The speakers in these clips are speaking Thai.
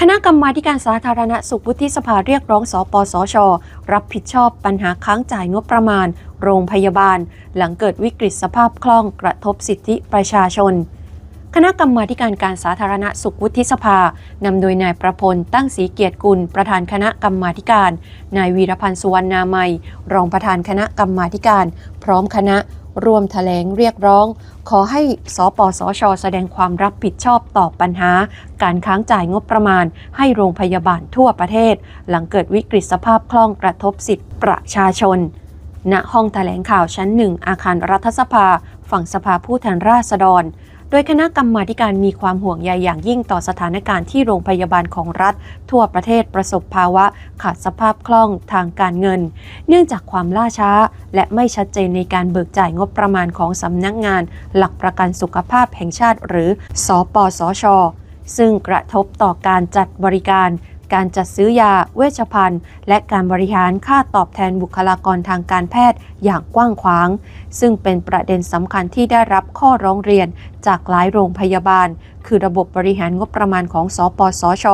คณะกรรมาการสาธารณสุขวุฒิสภาเรียกร้องสปสช รับผิดชอบปัญหาค้างจ่ายงบประมาณ โรงพยาบาล หลังเกิดวิกฤตสภาพคล่องกระทบสิทธิประชาชน คณะกรรมาการการสาธารณสุขวุฒิสภานำโดยนายประพลตั้งศรีเกียรติกุล ประธานคณะกรรมาการ นายวีรพันธ์สุวรรณามัย รองประธานคณะกรรมาการ พร้อมคณะรวมแถลงเรียกร้อง ขอให้สปสช แสดงความรับผิดชอบต่อปัญหา การค้างจ่ายงบประมาณ ให้โรงพยาบาลทั่วประเทศ หลังเกิดวิกฤตสภาพคล่องกระทบสิทธิประชาชน ณห้องแถลงข่าวชั้นหนึ่งอาคารรัฐสภา ฝั่งสภาผู้แทนราษฎร ดยคณะกรรมาการมีความห่วงใยอย่างยิ่งต่อสถานการณ์ที่โรงพยาบาลของรัฐ ทั่วประเทศประสบภาวะขาดสภาพคล่องทางการเงิน เนื่องจากความล่าช้า และไม่ชัดเจนในการเบิกจ่ายงบประมาณของสำนักงาน หลักประกันสุขภาพแห่งชาติ หรือ สปสชซึ่งกระทบต่อการจัดบริการ การจัดซื้อยาเวชภัณฑ์ และการบริหารค่าตอบแทนบุคลากรทางการแพทย์อย่างกว้างขวาง ซึ่งเป็นประเด็นสำคัญที่ได้รับข้อร้องเรียนจากหลายโรงพยาบาล คือระบบบริหารงบประมาณของสปสช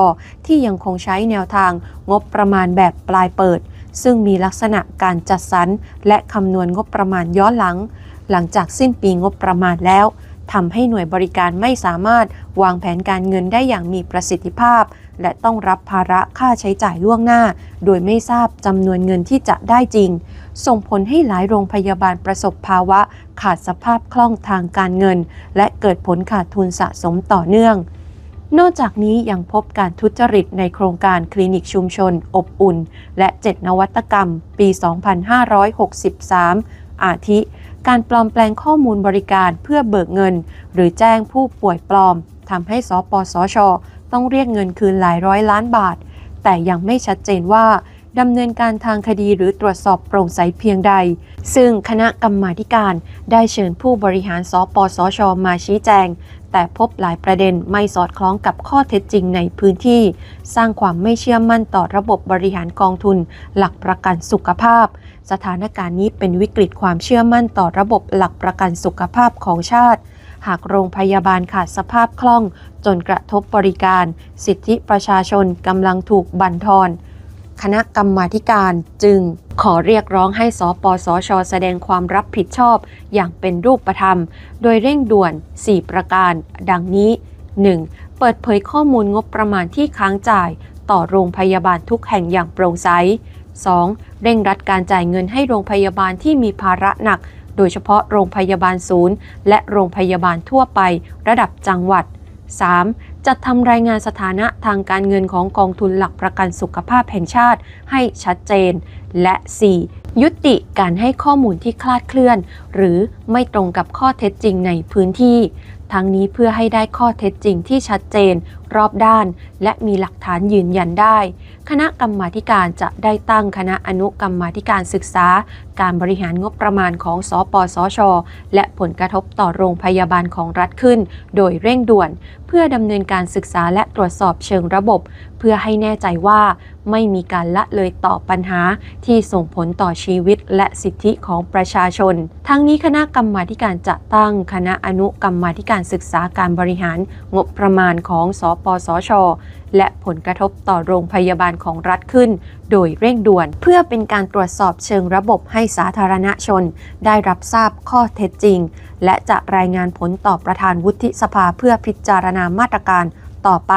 ที่ยังคงใช้แนวทางงบประมาณแบบปลายเปิด ซึ่งมีลักษณะการจัดสรรและคำนวณงบประมาณย้อนหลัง หลังจากสิ้นปีงบประมาณแล้วทำให้หน่วยบริการไม่สามารถวางแผนการเงินได้อย่างมีประสิทธิภาพ และต้องรับภาระค่าใช้จ่ายล่วงหน้า โดยไม่ทราบจำนวนเงินที่จะได้จริง ส่งผลให้หลายโรงพยาบาลประสบภาวะ ขาดสภาพคล่องทางการเงิน และเกิดผลขาดทุนสะสมต่อเนื่อง นอกจากนี้ยังพบการทุจริตในโครงการคลินิกชุมชน อบอุ่น และ 7 นวัตกรรม ปี 2563 อาทิ การปลอมแปลงข้อมูลบริการเพื่อเบิกเงิน หรือแจ้งผู้ป่วยปลอมทำให้สปสช ต้องเรียกเงินคืนหลายร้อยล้านบาท แต่ยังไม่ชัดเจนว่าดำเนินการทางคดีหรือตรวจสอบโปร่งใสเพียงใด ซึ่งคณะกรรมาการได้เชิญผู้บริหารสปสช มาชี้แจง แต่พบหลายประเด็นไม่สอดคล้องกับข้อเท็จจริงในพื้นที่ สร้างความไม่เชื่อมั่นต่อระบบบริหารกองทุน หลักประกันสุขภาพ สถานการณ์นี้เป็นวิกฤตความเชื่อมั่นต่อระบบหลักประกันสุขภาพของชาติ หากโรงพยาบาลขาดสภาพคล่อง จนกระทบบริการ สิทธิประชาชนกำลังถูกบั่นทอน คณะกรรมาการจึงขอเรียกร้องให้สปสช แสดงความรับผิดชอบอย่างเป็นรูปธรรม โดยเร่งด่วน 4 ประการ ดังนี้ 1. เปิดเผยข้อมูลงบประมาณที่ค้างจ่าย ต่อโรงพยาบาลทุกแห่งอย่างโปร่งใส 2. เร่งรัดการจ่ายเงินให้โรงพยาบาลที่มีภาระหนัก โดยเฉพาะโรงพยาบาลศูนย์ และโรงพยาบาลทั่วไประดับจังหวัด 3. จัดทำรายงานสถานะทางการเงินของกองทุนหลักประกันสุขภาพแห่งชาติให้ชัดเจน และ 4. ยุติการให้ข้อมูลที่คลาดเคลื่อน หรือไม่ตรงกับข้อเท็จจริงในพื้นที่ ทั้งนี้เพื่อให้ได้ข้อเท็จจริงที่ชัดเจน รอบด้าน และมีหลักฐานยืนยันได้ คณะกรรมาการจะได้ตั้งคณะอนุกรรมาการศึกษา การบริหารงบประมาณของสปสช และผลกระทบต่อโรงพยาบาลของรัฐขึ้น โดยเร่งด่วน เพื่อดำเนินการศึกษาและตรวจสอบเชิงระบบ เพื่อให้แน่ใจว่าไม่มีการละเลยต่อปัญหาที่ส่งผลต่อชีวิตและสิทธิของประชาชน ทั้งนี้คณะกรรมาการจะตั้งคณะอนุกรรมาธิการศึกษาการบริหารงบประมาณของสปสชและผลกระทบต่อโรงพยาบาลของรัฐขึ้น โดยเร่งด่วน เพื่อเป็นการตรวจสอบเชิงระบบให้สาธารณชน ได้รับทราบข้อเท็จจริง และจะรายงานผลต่อประธานวุฒิสภาเพื่อพิจารณามาตรการต่อไป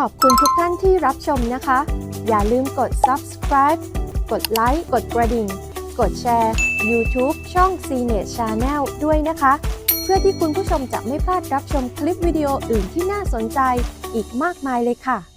ขอบคุณทุกท่านที่รับชมนะคะ อย่าลืมกด subscribe กดไลค์ กดกระดิ่ง กดแชร์ YouTube ช่อง CNET Channel ด้วยนะคะ เพื่อที่คุณผู้ชมจะไม่พลาดรับชมคลิปวิดีโออื่นที่น่าสนใจอีกมากมายเลยค่ะ